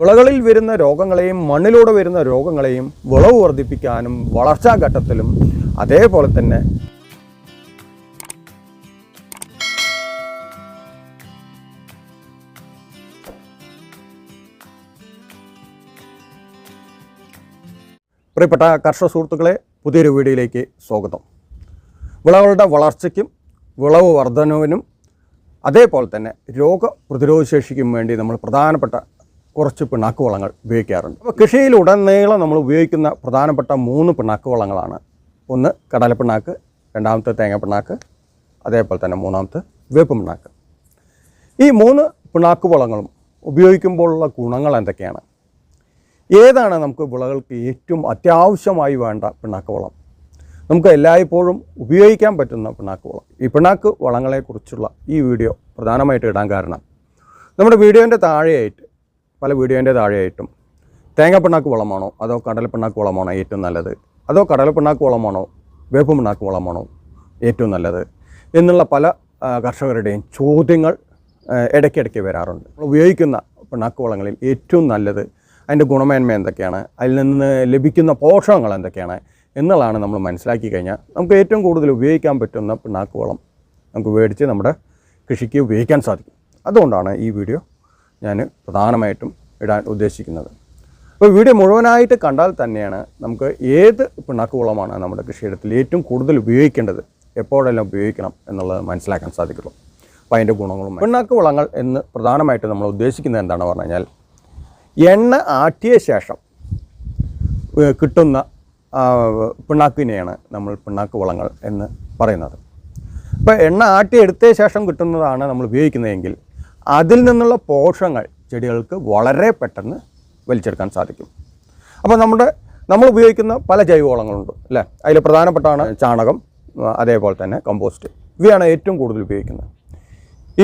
വിളകളിൽ വരുന്ന രോഗങ്ങളെയും മണ്ണിലൂടെ വരുന്ന രോഗങ്ങളെയും വിളവ് വർദ്ധിപ്പിക്കാനും വളർച്ചാ ഘട്ടത്തിലും അതേപോലെ തന്നെ പ്രിയപ്പെട്ട കർഷക സുഹൃത്തുക്കളെ പുതിയൊരു വീഡിയോയിലേക്ക് സ്വാഗതം. വിളകളുടെ വളർച്ചയ്ക്കും വിളവ് വർധനവിനും അതേപോലെ തന്നെ രോഗപ്രതിരോധശേഷിക്കും വേണ്ടി നമ്മൾ പ്രധാനപ്പെട്ട കുറച്ച് പിണ്ണാക്ക് വളങ്ങൾ ഉപയോഗിക്കാറുണ്ട്. അപ്പോൾ കൃഷിയിൽ ഉടനീളം നമ്മൾ ഉപയോഗിക്കുന്ന പ്രധാനപ്പെട്ട മൂന്ന് പിണ്ണാക്ക് വളങ്ങളാണ്. ഒന്ന് കടലപ്പിണ്ണാക്ക് രണ്ടാമത്തെ തേങ്ങ പിണ്ണാക്ക് അതേപോലെ തന്നെ മൂന്നാമത്തെ വേപ്പ് പിണ്ണാക്ക്. ഈ മൂന്ന് പിണ്ണാക്ക് വളങ്ങളും ഉപയോഗിക്കുമ്പോഴുള്ള ഗുണങ്ങൾ എന്തൊക്കെയാണ്? ഏതാണ് നമുക്ക് വിളകൾക്ക് ഏറ്റവും അത്യാവശ്യമായി വേണ്ട പിണ്ണാക്ക് വളം? നമുക്ക് എല്ലായ്പ്പോഴും ഉപയോഗിക്കാൻ പറ്റുന്ന പിണ്ണാക്ക് വളം. ഈ പിണ്ണാക്ക് വളങ്ങളെക്കുറിച്ചുള്ള ഈ വീഡിയോ പ്രധാനമായിട്ട് ഇടാൻ കാരണം നമ്മുടെ വീഡിയോന്റെ താഴെയായിട്ട് പല വീഡിയോന്റെ താഴെയായിട്ടും. തേങ്ങ പിണ്ണാക്ക് വളമാണോ? അതോ കടല പിണ്ണാക്ക് വളമാണോ ഏറ്റവും നല്ലത്? അതോ കടല പിണ്ണാക്ക് വളമാണോ വേപ്പ് പിണ്ണാക്ക് വളമാണോ ഏറ്റവും നല്ലത്? എന്നുള്ള പല കർഷകരുടെയും ചോദ്യങ്ങൾ ഇടയ്ക്കിടയ്ക്ക് വരാറുണ്ട്. ഉപയോഗിക്കുന്ന പിണ്ണാക്ക് വളങ്ങളിൽ ഏറ്റവും നല്ലത് അതിന്റെ ഗുണമേന്മ എന്തൊക്കെയാണ്? അതിൽ നിന്ന് ലഭിക്കുന്ന പോഷകങ്ങൾ എന്തൊക്കെയാണ്? എന്നുള്ളതാണ് നമ്മൾ മനസ്സിലാക്കി കഴിഞ്ഞാൽ നമുക്ക് ഏറ്റവും കൂടുതൽ ഉപയോഗിക്കാൻ പറ്റുന്ന പിണ്ണാക്ക് വളം നമുക്ക് മേടിച്ച് നമ്മുടെ കൃഷിക്ക് ഉപയോഗിക്കാൻ സാധിക്കും. അതുകൊണ്ടാണ് ഈ വീഡിയോ ഞാൻ പ്രധാനമായിട്ടും ഇടാൻ ഉദ്ദേശിക്കുന്നത്. അപ്പോൾ വീഡിയോ മുഴുവനായിട്ട് കണ്ടാൽ തന്നെയാണ് നമുക്ക് ഏത് പിണ്ണാക്ക് വളമാണ് നമ്മുടെ കൃഷിയിടത്തിൽ ഏറ്റവും കൂടുതൽ ഉപയോഗിക്കേണ്ടത് എപ്പോഴെല്ലാം ഉപയോഗിക്കണം എന്നുള്ളത് മനസ്സിലാക്കാൻ സാധിക്കുള്ളൂ. അപ്പോൾ അതിന്റെ ഗുണങ്ങളും പിണ്ണാക്ക് വളങ്ങൾ എന്ന് പ്രധാനമായിട്ട് നമ്മൾ ഉദ്ദേശിക്കുന്നത് എന്താണെന്ന് പറഞ്ഞു കഴിഞ്ഞാൽ എണ്ണ ആട്ടിയ ശേഷം കിട്ടുന്ന പിണ്ണാക്കിനെയാണ് നമ്മൾ പിണ്ണാക്ക് വളങ്ങൾ എന്ന് പറയുന്നത്. അപ്പോൾ എണ്ണ ആട്ടി എടുത്ത ശേഷം കിട്ടുന്നതാണ് നമ്മൾ ഉപയോഗിക്കുന്നതെങ്കിൽ അതിൽ നിന്നുള്ള പോഷകങ്ങൾ ചെടികൾക്ക് വളരെ പെട്ടെന്ന് വലിച്ചെടുക്കാൻ സാധിക്കും. അപ്പോൾ നമ്മുടെ നമ്മൾ ഉപയോഗിക്കുന്ന പല ജൈവവളങ്ങളുണ്ട് അല്ലേ? അതിൽ പ്രധാനപ്പെട്ടാണ് ചാണകം അതേപോലെ തന്നെ കമ്പോസ്റ്റ് ഇവയാണ് ഏറ്റവും കൂടുതൽ ഉപയോഗിക്കുന്നത്.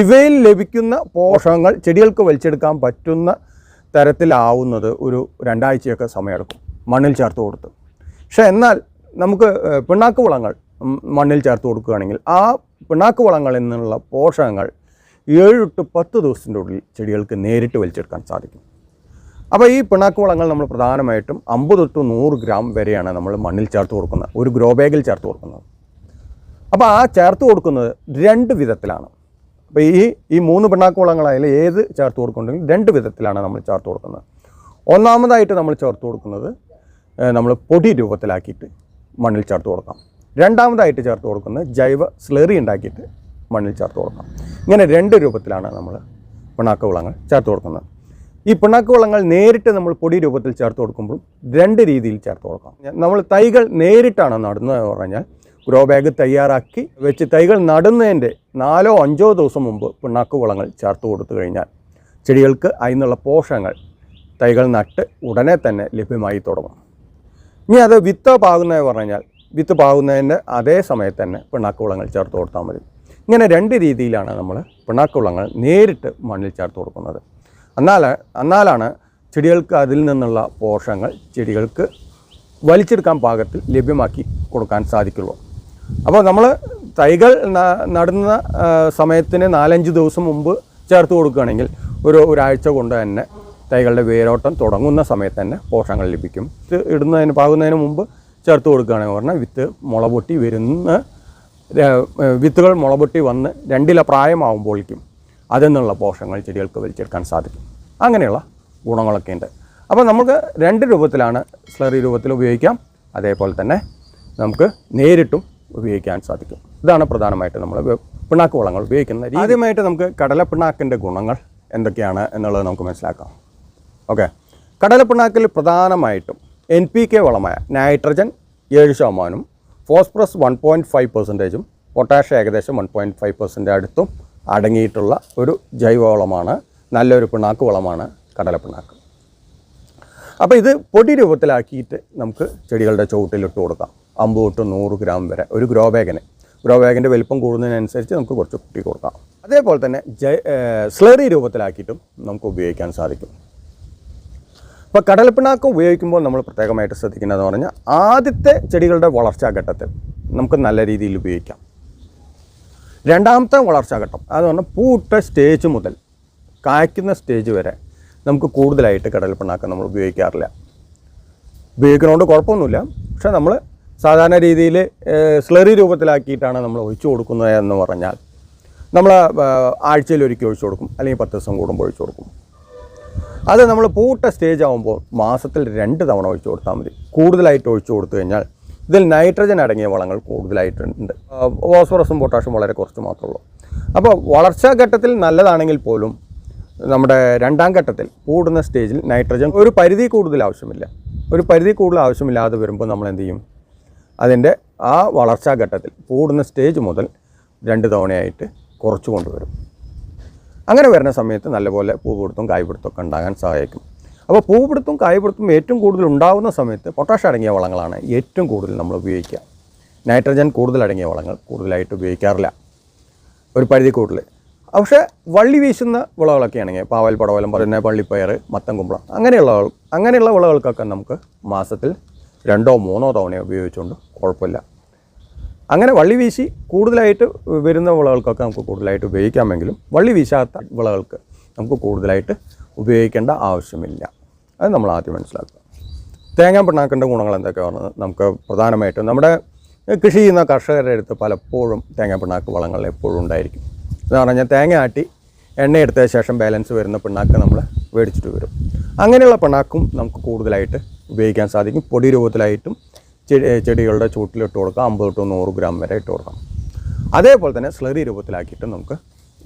ഇവയിൽ ലഭിക്കുന്ന പോഷകങ്ങൾ ചെടികൾക്ക് വലിച്ചെടുക്കാൻ പറ്റുന്ന തരത്തിലാവുന്നത് ഒരു രണ്ടാഴ്ചയൊക്കെ സമയമെടുക്കും മണ്ണിൽ ചേർത്ത് കൊടുത്ത്. പക്ഷേ എന്നാൽ നമുക്ക് പിണ്ണാക്ക് വളങ്ങൾ മണ്ണിൽ ചേർത്ത് കൊടുക്കുകയാണെങ്കിൽ ആ പിണ്ണാക്ക് വളങ്ങളിൽ നിന്നുള്ള പോഷകങ്ങൾ ഏഴ് ടു പത്ത് ദിവസത്തിന്റെ ഉള്ളിൽ ചെടികൾക്ക് നേരിട്ട് വലിച്ചെടുക്കാൻ സാധിക്കും. അപ്പോൾ ഈ പിണാക്ക് വളങ്ങൾ നമ്മൾ പ്രധാനമായിട്ടും അമ്പത് ടു നൂറ് ഗ്രാം വരെയാണ് നമ്മൾ മണ്ണിൽ ചേർത്ത് കൊടുക്കുന്നത്. ഒരു ഗ്രോ ബാഗിൽ ചേർത്ത് കൊടുക്കുന്നത്. അപ്പോൾ ആ ചേർത്ത് കൊടുക്കുന്നത് രണ്ട് വിധത്തിലാണ്. അപ്പോൾ ഈ ഈ മൂന്ന് പിണ്ണാക്ക് വളങ്ങളായാലും ഏത് ചേർത്ത് കൊടുക്കുന്നുണ്ടെങ്കിൽ രണ്ട് വിധത്തിലാണ് നമ്മൾ ചേർത്ത് കൊടുക്കുന്നത്. ഒന്നാമതായിട്ട് നമ്മൾ ചേർത്ത് കൊടുക്കുന്നത് നമ്മൾ പൊടി രൂപത്തിലാക്കിയിട്ട് മണ്ണിൽ ചേർത്ത് കൊടുക്കാം. രണ്ടാമതായിട്ട് ചേർത്ത് കൊടുക്കുന്നത് ജൈവ സ്ലറി ഉണ്ടാക്കിയിട്ട് മണ്ണിൽ ചേർത്ത് കൊടുക്കാം ഇങ്ങനെ രണ്ട് രൂപത്തിലാണ് നമ്മൾ പിണ്ണാക്ക് വളങ്ങൾ ചേർത്ത് കൊടുക്കുന്നത്. ഈ പിണ്ണാക്ക് വളങ്ങൾ നേരിട്ട് നമ്മൾ പൊടി രൂപത്തിൽ ചേർത്ത് കൊടുക്കുമ്പോൾ രണ്ട് രീതിയിൽ ചേർത്ത് കൊടുക്കാം നമ്മൾ തൈകൾ നേരിട്ടാണ് നടുന്നത് എന്ന് പറഞ്ഞാൽ ഗ്രോ ബാഗ് തയ്യാറാക്കി വെച്ച് തൈകൾ നടുന്നതിന്റെ നാലോ അഞ്ചോ ദിവസം മുമ്പ് പിണ്ണാക്ക് വളങ്ങൾ ചേർത്ത് കൊടുത്തു കഴിഞ്ഞാൽ ചെടികൾക്ക് അതിനുള്ള പോഷകങ്ങൾ തൈകൾ നട്ട് ഉടനെ തന്നെ ലഭ്യമായി തുടങ്ങും. ഇനി അത് വിത്ത് പാകുന്നതെന്ന് പറഞ്ഞാൽ വിത്ത് പാകുന്നതിന്റെ അതേ സമയത്ത് തന്നെ പിണ്ണാക്ക് വളങ്ങൾ ചേർത്ത് കൊടുത്താൽ മതി. ഇങ്ങനെ രണ്ട് രീതിയിലാണ് നമ്മൾ പിണ്ണാക്കുളങ്ങൾ നേരിട്ട് മണ്ണിൽ ചേർത്ത് കൊടുക്കുന്നത്. എന്നാൽ എന്നാലാണ് ചെടികൾക്ക് അതിൽ നിന്നുള്ള പോഷകങ്ങൾ ചെടികൾക്ക് വലിച്ചെടുക്കാൻ പാകത്തിൽ ലഭ്യമാക്കി കൊടുക്കാൻ സാധിക്കുള്ളൂ. അപ്പോൾ നമ്മൾ തൈകൾ നടുന്ന സമയത്തിന് നാലഞ്ച് ദിവസം മുമ്പ് ചേർത്ത് കൊടുക്കുകയാണെങ്കിൽ ഒരു ഒരാഴ്ച കൊണ്ട് തന്നെ തൈകളുടെ വേരോട്ടം തുടങ്ങുന്ന സമയത്ത് തന്നെ പോഷകങ്ങൾ ലഭിക്കും. ഇടുന്നതിന് പാകുന്നതിന് മുമ്പ് ചേർത്ത് കൊടുക്കുകയാണെങ്കിൽ പറഞ്ഞാൽ വിത്ത് മുള പൊട്ടി വരുന്ന വിത്തുകൾ മുളപൊട്ടി വന്ന് രണ്ടില പ്രായമാകുമ്പോഴേക്കും അതിൽ നിന്നുള്ള പോഷകങ്ങൾ ചെടികൾക്ക് വലിച്ചെടുക്കാൻ സാധിക്കും. അങ്ങനെയുള്ള ഗുണങ്ങളൊക്കെ ഉണ്ട്. അപ്പോൾ നമുക്ക് രണ്ട് രൂപത്തിലാണ് സ്ലറി രൂപത്തിൽ ഉപയോഗിക്കാം. അതേപോലെ തന്നെ നമുക്ക് നേരിട്ടും ഉപയോഗിക്കാൻ സാധിക്കും. ഇതാണ് പ്രധാനമായിട്ട് നമ്മൾ പിണ്ണാക്ക് വളങ്ങൾ ഉപയോഗിക്കുന്ന രീതി. ആദ്യമായിട്ട് നമുക്ക് കടലപ്പിണ്ണാക്കിന്റെ ഗുണങ്ങൾ എന്തൊക്കെയാണ് എന്നുള്ളത് നമുക്ക് മനസ്സിലാക്കാം. ഓക്കെ. കടലപ്പിണ്ണാക്കിൽ പ്രധാനമായിട്ടും എൻ പി കെ വളമായ നൈട്രജൻ ഏഴ് ശതമാനം ഫോസ്ഫറസ് വൺ പോയിന്റ് ഫൈവ് പെർസെന്റേജും പൊട്ടാഷ് ഏകദേശം വൺ പോയിന്റ് ഫൈവ് പെർസെന്റ് അടുത്തും അടങ്ങിയിട്ടുള്ള ഒരു ജൈവവളമാണ് നല്ലൊരു പിണ്ണാക്ക് വളമാണ് കടലപ്പിണ്ണാക്ക്. അപ്പോൾ ഇത് പൊടി രൂപത്തിലാക്കിയിട്ട് നമുക്ക് ചെടികളുടെ ചുവട്ടിലിട്ട് കൊടുക്കാം. അമ്പത് തൊട്ട് നൂറ് ഗ്രാം വരെ ഒരു ഗ്രോ ബാഗിന് ഗ്രോ ബാഗിന്റെ വലിപ്പം കൂടുന്നതിനനുസരിച്ച് നമുക്ക് കുറച്ച് കുട്ടി കൊടുക്കാം. അതേപോലെ തന്നെ ജൈ സ്ലറി രൂപത്തിലാക്കിയിട്ടും നമുക്ക് ഉപയോഗിക്കാൻ സാധിക്കും. അപ്പോൾ കടലപ്പിണ്ണാക്ക് ഉപയോഗിക്കുമ്പോൾ നമ്മൾ പ്രത്യേകമായിട്ട് ശ്രദ്ധിക്കുന്നത് പറഞ്ഞാൽ ആദ്യത്തെ ചെടികളുടെ വളർച്ചാ ഘട്ടത്തിൽ നമുക്ക് നല്ല രീതിയിൽ ഉപയോഗിക്കാം. രണ്ടാമത്തെ വളർച്ചാ ഘട്ടം അത് പറഞ്ഞാൽ പൂട്ട സ്റ്റേജ് മുതൽ കായ്ക്കുന്ന സ്റ്റേജ് വരെ നമുക്ക് കൂടുതലായിട്ട് കടൽ നമ്മൾ ഉപയോഗിക്കാറില്ല. ഉപയോഗിക്കുന്നതുകൊണ്ട് കുഴപ്പമൊന്നുമില്ല. പക്ഷേ നമ്മൾ സാധാരണ രീതിയിൽ സ്ലറി രൂപത്തിലാക്കിയിട്ടാണ് നമ്മൾ ഒഴിച്ചു കൊടുക്കുന്നത് എന്ന് പറഞ്ഞാൽ നമ്മൾ ആഴ്ചയിൽ ഒരിക്കൽ ഒഴിച്ചു കൊടുക്കും. അല്ലെങ്കിൽ പത്ത് ദിവസം കൂടുമ്പോൾ ഒഴിച്ചു കൊടുക്കും. അത് നമ്മൾ പൂട്ട സ്റ്റേജ് ആകുമ്പോൾ മാസത്തിൽ രണ്ട് തവണ ഒഴിച്ചു കൊടുത്താൽ മതി. കൂടുതലായിട്ട് ഒഴിച്ചു കൊടുത്തു കഴിഞ്ഞാൽ ഇതിൽ നൈട്രജൻ അടങ്ങിയ വളങ്ങൾ കൂടുതലായിട്ടുണ്ട്. ഫോസ്ഫറസും പൊട്ടാഷും വളരെ കുറച്ച് മാത്രമേ ഉള്ളൂ. അപ്പോൾ വളർച്ചാ ഘട്ടത്തിൽ നല്ലതാണെങ്കിൽ പോലും നമ്മുടെ രണ്ടാം ഘട്ടത്തിൽ കൂടുന്ന സ്റ്റേജിൽ നൈട്രജൻ ഒരു പരിധി കൂടുതൽ ആവശ്യമില്ല. ഒരു പരിധി കൂടുതൽ ആവശ്യമില്ലാതെ വരുമ്പോൾ നമ്മൾ എന്ത് ചെയ്യും? അതിന്റെ ആ വളർച്ചാ ഘട്ടത്തിൽ കൂടുന്ന സ്റ്റേജ് മുതൽ രണ്ട് തവണയായിട്ട് കുറച്ച് കൊണ്ടുവരും. അങ്ങനെ വരുന്ന സമയത്ത് നല്ലപോലെ പൂപിടുത്തും കായ്പിടുത്തം ഒക്കെ ഉണ്ടാകാൻ സഹായിക്കും. അപ്പോൾ പൂപിടുത്തും കായ്പിടുത്തും ഏറ്റവും കൂടുതൽ ഉണ്ടാകുന്ന സമയത്ത് പൊട്ടാഷ് അടങ്ങിയ വളങ്ങളാണ് ഏറ്റവും കൂടുതൽ നമ്മൾ ഉപയോഗിക്കുക. നൈട്രജൻ കൂടുതൽ അടങ്ങിയ വളങ്ങൾ കൂടുതലായിട്ട് ഉപയോഗിക്കാറില്ല. ഒരു പരിധി കൂടുതൽ. പക്ഷേ വള്ളി വീശുന്ന വിളകളൊക്കെ ആണെങ്കിൽ പാവൽ പടവലം പറയുന്ന പള്ളിപ്പയർ മത്തൻ കുമ്പളം അങ്ങനെയുള്ള അങ്ങനെയുള്ള വിളകൾക്കൊക്കെ നമുക്ക് മാസത്തിൽ രണ്ടോ മൂന്നോ തവണ ഉപയോഗിച്ചുകൊണ്ട് കുഴപ്പമില്ല. അങ്ങനെ വള്ളി വീശി കൂടുതലായിട്ട് വരുന്ന വിളകൾക്കൊക്കെ നമുക്ക് കൂടുതലായിട്ട് ഉപയോഗിക്കാമെങ്കിലും വള്ളി വീശാത്ത വിളകൾക്ക് നമുക്ക് കൂടുതലായിട്ട് ഉപയോഗിക്കേണ്ട ആവശ്യമില്ല. അത് നമ്മൾ ആദ്യം മനസ്സിലാക്കുക. തേങ്ങാ പിണ്ണാക്കിന്റെ ഗുണങ്ങൾ എന്തൊക്കെയാണ് നമുക്ക് പ്രധാനമായിട്ടും നമ്മുടെ കൃഷി ചെയ്യുന്ന കർഷകരുടെ അടുത്ത് പലപ്പോഴും തേങ്ങാ പിണ്ണാക്ക് വളങ്ങൾ എപ്പോഴും ഉണ്ടായിരിക്കും. എന്ന് പറഞ്ഞാൽ തേങ്ങ ആട്ടി എണ്ണ എടുത്ത ശേഷം ബാലൻസ് വരുന്ന പിണ്ണാക്ക് നമ്മൾ മേടിച്ചിട്ട് വരും. അങ്ങനെയുള്ള പിണ്ണാക്കും നമുക്ക് കൂടുതലായിട്ട് ഉപയോഗിക്കാൻ സാധിക്കും. പൊടി രൂപത്തിലായിട്ടും ചെടികളുടെ ചൂട്ടിലിട്ട് കൊടുക്കാം. അമ്പത് തൊട്ട് നൂറ് ഗ്രാം വരെ ഇട്ട് കൊടുക്കാം. അതേപോലെ തന്നെ സ്ലറി രൂപത്തിലാക്കിയിട്ട് നമുക്ക്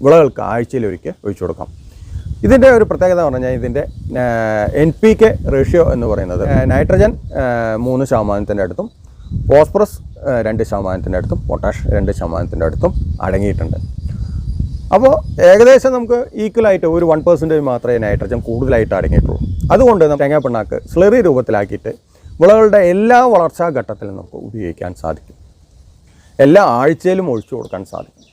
വിളകൾക്ക് ആഴ്ചയിൽ ഒരിക്കൽ ഒഴിച്ചു കൊടുക്കാം. ഇതിന്റെ ഒരു പ്രത്യേകത എന്ന് പറഞ്ഞാൽ ഇതിന്റെ എൻ പി കെ റേഷ്യോ എന്ന് പറയുന്നത് നൈട്രജൻ മൂന്ന് ശതമാനത്തിന്റെ അടുത്തും ഫോസ്ഫറസ് രണ്ട് ശതമാനത്തിന്റെ അടുത്തും പൊട്ടാഷ് രണ്ട് ശതമാനത്തിന്റെ അടുത്തും അടങ്ങിയിട്ടുണ്ട്. അപ്പോൾ ഏകദേശം നമുക്ക് ഈക്വലായിട്ട് ഒരു വൺ പെർസെന്റേജ് മാത്രമേ നൈട്രജൻ കൂടുതലായിട്ട് അടങ്ങിയിട്ടുള്ളൂ. അതുകൊണ്ട് തേങ്ങാപ്പിണ്ണാക്ക് സ്ലറി രൂപത്തിലാക്കിയിട്ട് വിളകളുടെ എല്ലാ വളർച്ചാ ഘട്ടത്തിലും നമുക്ക് ഉപയോഗിക്കാൻ സാധിക്കും. എല്ലാ ആഴ്ചയിലും ഒഴിച്ചു കൊടുക്കാൻ സാധിക്കും.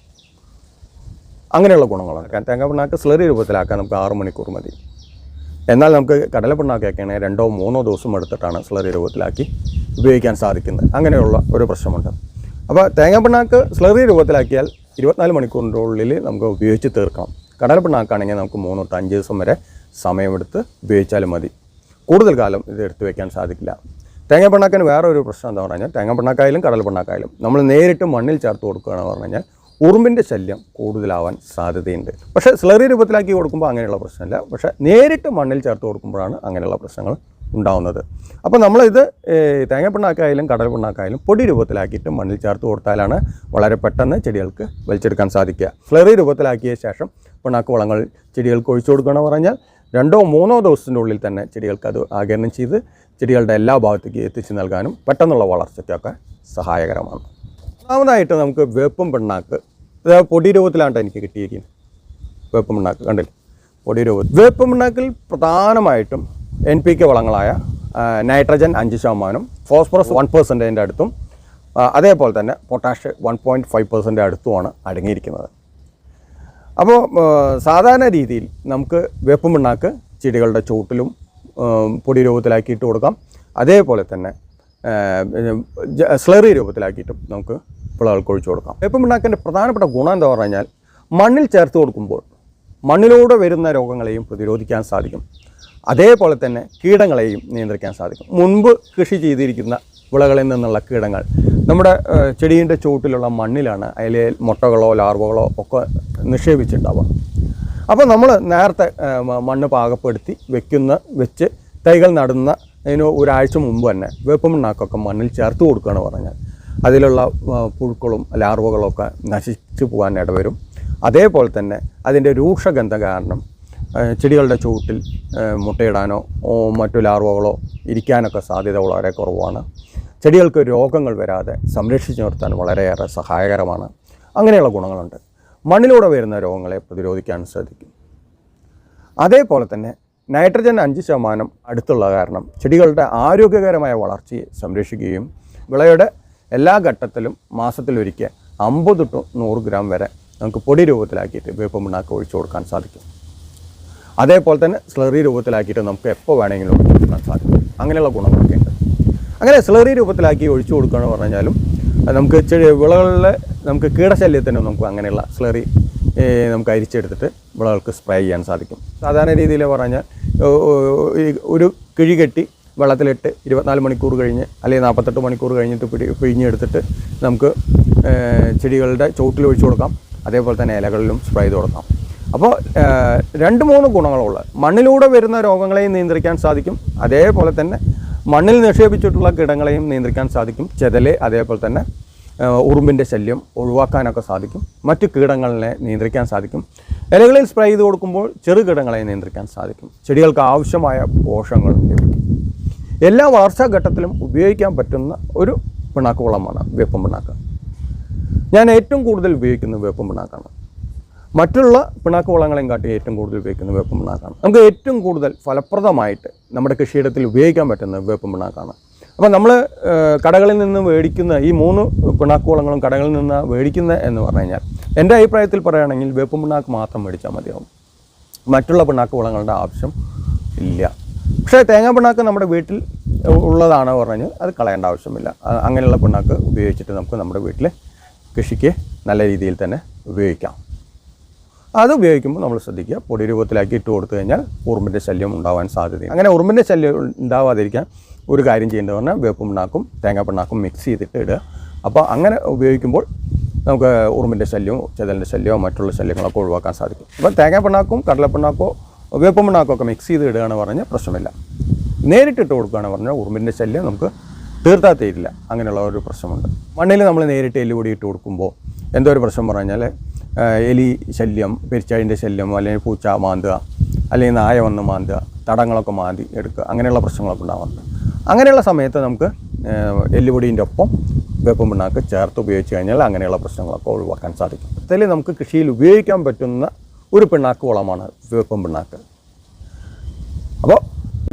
അങ്ങനെയുള്ള ഗുണങ്ങളാണ്. തേങ്ങാ പിണ്ണാക്ക് സ്ലറി രൂപത്തിലാക്കാൻ നമുക്ക് ആറ് മണിക്കൂർ മതി. എന്നാൽ നമുക്ക് കടല പിണ്ണാക്കൊക്കെയാണെങ്കിൽ രണ്ടോ മൂന്നോ ദിവസം എടുത്തിട്ടാണ് സ്ലറി രൂപത്തിലാക്കി ഉപയോഗിക്കാൻ സാധിക്കുന്നത്. അങ്ങനെയുള്ള ഒരു പ്രശ്നമുണ്ട്. അപ്പോൾ തേങ്ങാ പിണ്ണാക്ക് സ്ലറി രൂപത്തിലാക്കിയാൽ ഇരുപത്തിനാല് മണിക്കൂറിന്റെ ഉള്ളിൽ നമുക്ക് ഉപയോഗിച്ച് തീർക്കണം കടല പിണ്ണാക്കാണെങ്കിൽ നമുക്ക് മൂന്ന് തൊട്ട് അഞ്ച് ദിവസം വരെ സമയമെടുത്ത് ഉപയോഗിച്ചാലും മതി. കൂടുതൽ കാലം ഇത് എടുത്തു വയ്ക്കാൻ സാധിക്കില്ല. തേങ്ങ പിണ്ണാക്കിന് വേറെ ഒരു പ്രശ്നം എന്താ പറഞ്ഞാൽ തേങ്ങ പിണ്ണാക്കായാലും കടൽ പിണ്ണാക്കായാലും നമ്മൾ നേരിട്ട് മണ്ണിൽ ചേർത്ത് കൊടുക്കുകയാണെന്ന് പറഞ്ഞു കഴിഞ്ഞാൽ ഉറുമ്പിന്റെ ശല്യം കൂടുതലാവാൻ സാധ്യതയുണ്ട്. പക്ഷേ സ്ലറി രൂപത്തിലാക്കി കൊടുക്കുമ്പോൾ അങ്ങനെയുള്ള പ്രശ്നമില്ല. പക്ഷേ നേരിട്ട് മണ്ണിൽ ചേർത്ത് കൊടുക്കുമ്പോഴാണ് അങ്ങനെയുള്ള പ്രശ്നങ്ങൾ ഉണ്ടാവുന്നത്. അപ്പോൾ നമ്മളിത് തേങ്ങ പിണ്ണാക്കായാലും കടൽ പിണ്ണാക്കായാലും പൊടി രൂപത്തിലാക്കിയിട്ട് മണ്ണിൽ ചേർത്ത് കൊടുത്താലാണ് വളരെ പെട്ടെന്ന് ചെടികൾക്ക് വലിച്ചെടുക്കാൻ സാധിക്കുക. സ്ലറി രൂപത്തിലാക്കിയ ശേഷം പിണ്ണാക്ക് വളങ്ങൾ ചെടികൾക്ക് ഒഴിച്ചു കൊടുക്കുകയാണെന്ന് പറഞ്ഞാൽ രണ്ടോ മൂന്നോ ദിവസത്തിന്റെ ഉള്ളിൽ തന്നെ ചെടികൾക്ക് അത് ആഗിരണം ചെയ്ത് ചെടികളുടെ എല്ലാ ഭാഗത്തേക്ക് എത്തിച്ചു നൽകാനും പെട്ടെന്നുള്ള വളർച്ചയ്ക്കൊക്കെ സഹായകരമാണ്. ഒന്നാമതായിട്ട് നമുക്ക് വേപ്പും പിണ്ണാക്ക് ഇത് പൊടി രൂപത്തിലാണ് എനിക്ക് കിട്ടിയിരിക്കുന്നത്. വേപ്പും പിണ്ണാക്ക് കണ്ടില്ലേ? പൊടി രൂപത്തിൽ വേപ്പും പിണ്ണാക്കിൽ പ്രധാനമായിട്ടും എൻ പി കെ വളങ്ങളായ നൈട്രജൻ അഞ്ച് ശതമാനം ഫോസ്ഫറസ് വൺ പെർസെന്റേജിന്റെ അടുത്തും അതേപോലെ തന്നെ potash one point five percent അടുത്തുമാണ് അടങ്ങിയിരിക്കുന്നത്. അപ്പോൾ സാധാരണ രീതിയിൽ നമുക്ക് വേപ്പും പിണ്ണാക്ക് ചെടികളുടെ ചൂട്ടിലും ഉം, പൊടി രൂപത്തിലാക്കിയിട്ട് കൊടുക്കാം. അതേപോലെ തന്നെ സ്ലറി രൂപത്തിലാക്കിയിട്ടും നമുക്ക് വിളകൾക്ക് ഒഴിച്ചു കൊടുക്കാം. വേപ്പം പിണ്ണാക്കിന്റെ പ്രധാനപ്പെട്ട ഗുണം എന്താ പറഞ്ഞു കഴിഞ്ഞാൽ മണ്ണിൽ ചേർത്ത് കൊടുക്കുമ്പോൾ മണ്ണിലൂടെ വരുന്ന രോഗങ്ങളെയും പ്രതിരോധിക്കാൻ സാധിക്കും. അതേപോലെ തന്നെ കീടങ്ങളെയും നിയന്ത്രിക്കാൻ സാധിക്കും. മുൻപ് കൃഷി ചെയ്തിരിക്കുന്ന വിളകളിൽ നിന്നുള്ള കീടങ്ങൾ നമ്മുടെ ചെടീന്റെ ചുവട്ടിലുള്ള മണ്ണിലാണ് അതിലെ മുട്ടകളോ ലാർവകളോ ഒക്കെ നിക്ഷേപിച്ചിട്ടുണ്ടാവുക. അപ്പോൾ നമ്മൾ നേരത്തെ മണ്ണ് പാകപ്പെടുത്തി വെക്കുന്ന വെച്ച് തൈകൾ നടുന്ന അതിന് ഒരാഴ്ച മുമ്പ് തന്നെ വേപ്പമണ്ണാക്കൊക്കെ മണ്ണിൽ ചേർത്ത് കൊടുക്കുകയാണ് പറഞ്ഞാൽ അതിലുള്ള പുഴുക്കളും ലാർവകളും ഒക്കെ നശിച്ചു പോകാൻ ഇടവരും. അതേപോലെ തന്നെ അതിന്റെ രൂക്ഷഗന്ധം കാരണം ചെടികളുടെ ചുവട്ടിൽ മുട്ടയിടാനോ മറ്റു ലാർവകളോ ഇരിക്കാനൊക്കെ സാധ്യത വളരെ കുറവാണ്. ചെടികൾക്ക് രോഗങ്ങൾ വരാതെ സംരക്ഷിച്ചു നിർത്താൻ വളരെയേറെ സഹായകരമാണ്. അങ്ങനെയുള്ള ഗുണങ്ങളുണ്ട്. മണ്ണിലൂടെ വരുന്ന രോഗങ്ങളെ പ്രതിരോധിക്കാൻ സാധിക്കും. അതേപോലെ തന്നെ നൈട്രജൻ അഞ്ച് ശതമാനം അടുത്തുള്ള കാരണം ചെടികളുടെ ആരോഗ്യകരമായ വളർച്ചയെ സംരക്ഷിക്കുകയും വിളയുടെ എല്ലാ ഘട്ടത്തിലും മാസത്തിലൊരിക്കൽ അമ്പത് ടു നൂറ് ഗ്രാം വരെ നമുക്ക് പൊടി രൂപത്തിലാക്കിയിട്ട് വേപ്പമുണ്ടാക്കി ഒഴിച്ചു കൊടുക്കാൻ സാധിക്കും. അതേപോലെ തന്നെ സ്ലറി രൂപത്തിലാക്കിയിട്ട് നമുക്ക് എപ്പോൾ വേണമെങ്കിലും ഒഴിച്ചു കൊടുക്കാൻ സാധിക്കും. അങ്ങനെയുള്ള ഗുണങ്ങളൊക്കെ ഉണ്ട്. അങ്ങനെ സ്ലറി രൂപത്തിലാക്കി ഒഴിച്ചു കൊടുക്കുകയെന്ന് കഴിഞ്ഞാലും നമുക്ക് വിളകളിലെ നമുക്ക് കീടശല്യത്തിന് നമുക്ക് അങ്ങനെയുള്ള സ്ലറി നമുക്ക് അരിച്ചെടുത്തിട്ട് വിളകൾക്ക് സ്പ്രേ ചെയ്യാൻ സാധിക്കും. സാധാരണ രീതിയിൽ പറഞ്ഞാൽ ഒരു കിഴി കെട്ടി വെള്ളത്തിലിട്ട് ഇരുപത്തിനാല് മണിക്കൂർ കഴിഞ്ഞ് അല്ലെങ്കിൽ നാൽപ്പത്തെട്ട് മണിക്കൂർ കഴിഞ്ഞിട്ട് പിടി പിഴിഞ്ഞെടുത്തിട്ട് നമുക്ക് ചെടികളുടെ ചോട്ടിൽ ഒഴിച്ചു കൊടുക്കാം. അതേപോലെ തന്നെ ഇലകളിലും സ്പ്രേ ചെയ്ത് കൊടുക്കാം. അപ്പോൾ രണ്ട് മൂന്ന് ഗുണങ്ങളുള്ള മണ്ണിലൂടെ വരുന്ന രോഗങ്ങളെയും നിയന്ത്രിക്കാൻ സാധിക്കും. അതേപോലെ തന്നെ മണ്ണിൽ നിക്ഷേപിച്ചിട്ടുള്ള കീടങ്ങളെയും നിയന്ത്രിക്കാൻ സാധിക്കും. ചെതൽ അതേപോലെ തന്നെ ഉറുമ്പിന്റെ ശല്യം ഒഴിവാക്കാനൊക്കെ സാധിക്കും. മറ്റ് കീടങ്ങളെ നിയന്ത്രിക്കാൻ സാധിക്കും. ഇലകളിൽ സ്പ്രേ ചെയ്ത് കൊടുക്കുമ്പോൾ ചെറു കീടങ്ങളെ നിയന്ത്രിക്കാൻ സാധിക്കും. ചെടികൾക്ക് ആവശ്യമായ പോഷകങ്ങൾ ലഭിക്കും. എല്ലാ വളർച്ചാ ഘട്ടത്തിലും ഉപയോഗിക്കാൻ പറ്റുന്ന ഒരു പിണാക്ക് വളമാണ് വേപ്പം പിണാക്ക്. ഞാൻ ഏറ്റവും കൂടുതൽ ഉപയോഗിക്കുന്നത് വേപ്പം പിണാക്കാണ്. മറ്റുള്ള പിണാക്ക് വളങ്ങളെയും കാട്ടി ഏറ്റവും കൂടുതൽ ഉപയോഗിക്കുന്ന വേപ്പം പിണാക്കാണ്. നമുക്ക് ഏറ്റവും കൂടുതൽ ഫലപ്രദമായിട്ട് നമ്മുടെ കൃഷിയിടത്തിൽ ഉപയോഗിക്കാൻ പറ്റുന്ന വേപ്പം പിണ്ണാക്കാണ് അപ്പോൾ നമ്മൾ കടകളിൽ നിന്ന് മേടിക്കുന്ന ഈ മൂന്ന് പിണ്ണാക്കുവളങ്ങളും കടകളിൽ നിന്ന് മേടിക്കുന്ന എന്ന് പറഞ്ഞു കഴിഞ്ഞാൽ എന്റെ അഭിപ്രായത്തിൽ പറയുകയാണെങ്കിൽ വേപ്പും പിണ്ണാക്ക് മാത്രം മേടിച്ചാൽ മതിയാവും. മറ്റുള്ള പിണ്ണാക്ക് ആവശ്യം ഇല്ല. പക്ഷേ തേങ്ങാ പിണ്ണാക്ക് നമ്മുടെ വീട്ടിൽ ഉള്ളതാണ് പറഞ്ഞാൽ അത് കളയേണ്ട ആവശ്യമില്ല. അങ്ങനെയുള്ള പിണ്ണാക്ക് ഉപയോഗിച്ചിട്ട് നമുക്ക് നമ്മുടെ വീട്ടിലെ കൃഷിക്ക് നല്ല രീതിയിൽ തന്നെ ഉപയോഗിക്കാം. അത് ഉപയോഗിക്കുമ്പോൾ നമ്മൾ ശ്രദ്ധിക്കുക. പൊടി രൂപത്തിലാക്കി ഇട്ട് കൊടുത്തു കഴിഞ്ഞാൽ ഉറുമ്പിന്റെ ശല്യം ഉണ്ടാവാൻ സാധ്യതയുണ്ട്. അങ്ങനെ ഉറുമ്പിന്റെ ശല്യം ഉണ്ടാവാതിരിക്കാൻ ഒരു കാര്യം ചെയ്യേണ്ടത് പറഞ്ഞാൽ വേപ്പുമിണ്ണാക്കും തേങ്ങാപ്പിണ്ണാക്കും തേങ്ങാ മിക്സ് ചെയ്തിട്ട് ഇടുക. അപ്പോൾ അങ്ങനെ ഉപയോഗിക്കുമ്പോൾ നമുക്ക് ഉറുമ്പിന്റെ ശല്യവും ചെതലിന്റെ ശല്യമോ മറ്റുള്ള ശല്യങ്ങളൊക്കെ ഒഴിവാക്കാൻ സാധിക്കും. അപ്പോൾ തേങ്ങാപ്പിണ്ണാക്കും കടലപ്പിണ്ണാക്കോ വേപ്പുമിണ്ണാക്കോ ഒക്കെ മിക്സ് ചെയ്ത് ഇടുകയാണ് പറഞ്ഞാൽ പ്രശ്നമില്ല. നേരിട്ടിട്ട് കൊടുക്കുകയാണ് പറഞ്ഞാൽ ഉറുമ്പിന്റെ ശല്യം നമുക്ക് തീർത്താ തീരില്ല. അങ്ങനെയുള്ള ഒരു പ്രശ്നമുണ്ട്. മണ്ണിൽ നമ്മൾ നേരിട്ട് എല്ലുപൊടി ഇട്ട് കൊടുക്കുമ്പോൾ എന്തോ ഒരു പ്രശ്നം പറഞ്ഞാൽ എലി ശല്യം പെരിച്ചാഴിന്റെ ശല്യം അല്ലെങ്കിൽ പൂച്ച മാന്തുക അല്ലെങ്കിൽ നായ വന്ന് മാന്തുക തടങ്ങളൊക്കെ മാന്തി എടുക്കുക അങ്ങനെയുള്ള പ്രശ്നങ്ങളൊക്കെ ഉണ്ടാകുന്നുണ്ട് അങ്ങനെയുള്ള സമയത്ത് നമുക്ക് എല്ലുപൊടിന്റെ ഒപ്പം വേപ്പം പിണ്ണാക്ക് ചേർത്ത് ഉപയോഗിച്ച് കഴിഞ്ഞാൽ അങ്ങനെയുള്ള പ്രശ്നങ്ങളൊക്കെ ഒഴിവാക്കാൻ സാധിക്കും. ഇതിൽ നമുക്ക് കൃഷിയിൽ ഉപയോഗിക്കാൻ പറ്റുന്ന ഒരു പിണ്ണാക്ക് വളമാണ് വേപ്പം പിണ്ണാക്ക്. അപ്പോൾ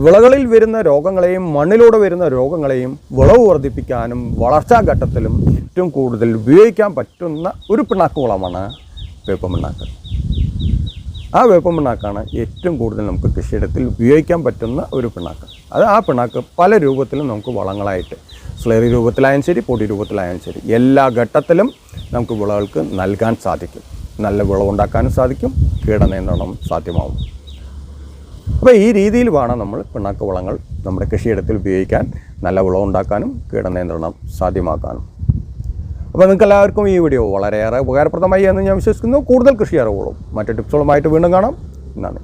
വിളകളിൽ വരുന്ന രോഗങ്ങളെയും മണ്ണിലൂടെ വരുന്ന രോഗങ്ങളെയും വിളവ് വർദ്ധിപ്പിക്കാനും വളർച്ചാ ഘട്ടത്തിലും ഏറ്റവും കൂടുതൽ ഉപയോഗിക്കാൻ പറ്റുന്ന ഒരു പിണ്ണാക്ക് വളമാണ് വേപ്പൻ പിണ്ണാക്ക് ആ വേപ്പമണ്ണാക്കാണ് ഏറ്റവും കൂടുതൽ നമുക്ക് കൃഷിയിടത്തിൽ ഉപയോഗിക്കാൻ പറ്റുന്ന ഒരു പിണ്ണാക്ക്. അത് ആ പിണ്ണാക്ക് പല രൂപത്തിലും നമുക്ക് വളങ്ങളായിട്ട് സ്ലറി രൂപത്തിലായാലും ശരി പൊടി രൂപത്തിലായാലും ശരി എല്ലാ ഘട്ടത്തിലും നമുക്ക് വിളകൾക്ക് നൽകാൻ സാധിക്കും. നല്ല വിളവുണ്ടാക്കാനും സാധിക്കും കീടനിയന്ത്രണം സാധ്യമാവും. അപ്പോൾ ഈ രീതിയിൽ വേണം നമ്മൾ പിണ്ണാക്ക് വളങ്ങൾ നമ്മുടെ കൃഷിയിടത്തിൽ ഉപയോഗിക്കാൻ നല്ല വിളവുണ്ടാക്കാനും കീടനിയന്ത്രണം സാധ്യമാക്കാനും. അപ്പോൾ നിങ്ങൾക്ക് എല്ലാവർക്കും ഈ വീഡിയോ വളരെയേറെ ഉപകാരപ്രദമായി എന്ന് ഞാൻ വിശ്വസിക്കുന്നു. കൂടുതൽ കൃഷി അറിവുകളും മറ്റു ടിപ്സുകളുമായിട്ട് വീണ്ടും കാണാം. നന്ദി.